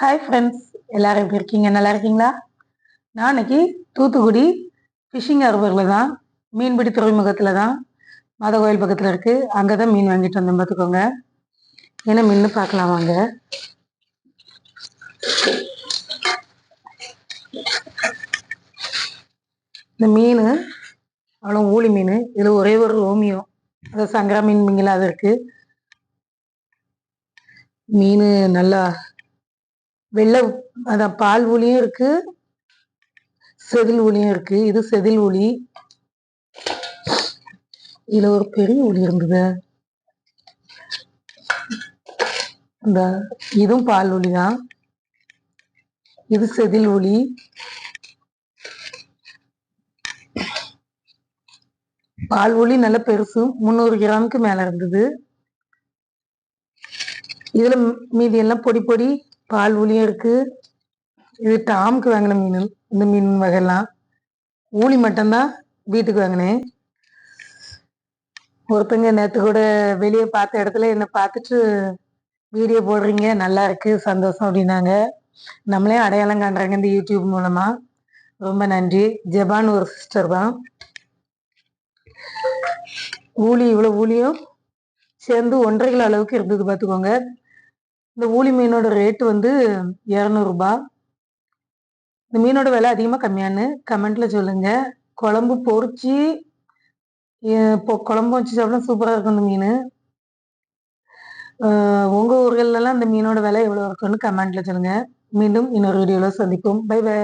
Hi friends எல்லாரும் எப்படி இருக்கீங்க? நல்லா இருக்கீங்களா? நான் இன்னைக்கு தூத்துக்குடி ஃபிஷிங் ஹார்பரில் தான் மீன்பிடி துறைமுகத்தில் தான் மத கோயில் பக்கத்தில் இருக்குது அங்கே தான் மீன் வாங்கிட்டு வந்தேன் பார்த்துக்கோங்க. என்ன மீன் பார்க்கலாம் வாங்க. இந்த மீன் அவ்வளோ ஊழி மீன். இதில் ஒரே ஒரு ரோமியோ. அது சங்கரா மீன் மீன்களா அது மீன் நல்லா வெள்ளை அதான் பால் ஊழியும் இருக்கு. செதில் ஊழியும் இருக்கு. இது செதில் ஊழி இதுல ஒரு பெரிய ஊழி இருந்தது. இந்த இதுவும் பால் ஊழி தான் இது செதில் ஊழி பால் ஒளி நல்ல பெருசு. முந்நூறு கிராமுக்கு மேல இருந்தது. இதுல மீதி எல்லாம் பொடி பொடி பால் ஊழியும் இருக்கு. இது டாமுக்கு வாங்கின மீன். இந்த மீன் வகையெல்லாம். ஊழி மட்டும்தான் வீட்டுக்கு வாங்கினேன். ஒருத்தங்க நேற்று கூட வெளியே பார்த்த இடத்துல என்னை பார்த்துட்டு வீடியோ போடுறீங்க நல்லா இருக்கு சந்தோஷம் அப்படின்னாங்க. நம்மளே அடையாளம் காண்றாங்க இந்த யூடியூப் மூலமா. ரொம்ப நன்றி. ஜபான் ஒரு சிஸ்டர் தான். ஊழி இவ்வளோ ஊழியும் சேர்ந்து ஒன்றரை கிலோ அளவுக்கு இருந்தது பார்த்துக்கோங்க. இந்த ஊழி மீனோட ரேட்டு வந்து இரநூறுபா. இந்த மீனோட விலை அதிகமாக கம்மியான்னு கமெண்ட்டில் சொல்லுங்கள் குழம்பு பொறிச்சு இப்போ குழம்பு வச்சு சாப்பிட சூப்பராக இருக்கும் இந்த மீன். உங்கள் ஊர்கள்லாம் இந்த மீனோட விலை எவ்வளோ இருக்குன்னு கமெண்ட்டில் சொல்லுங்கள் மீண்டும் இன்னொரு வீடியோவில் சந்திப்போம். By by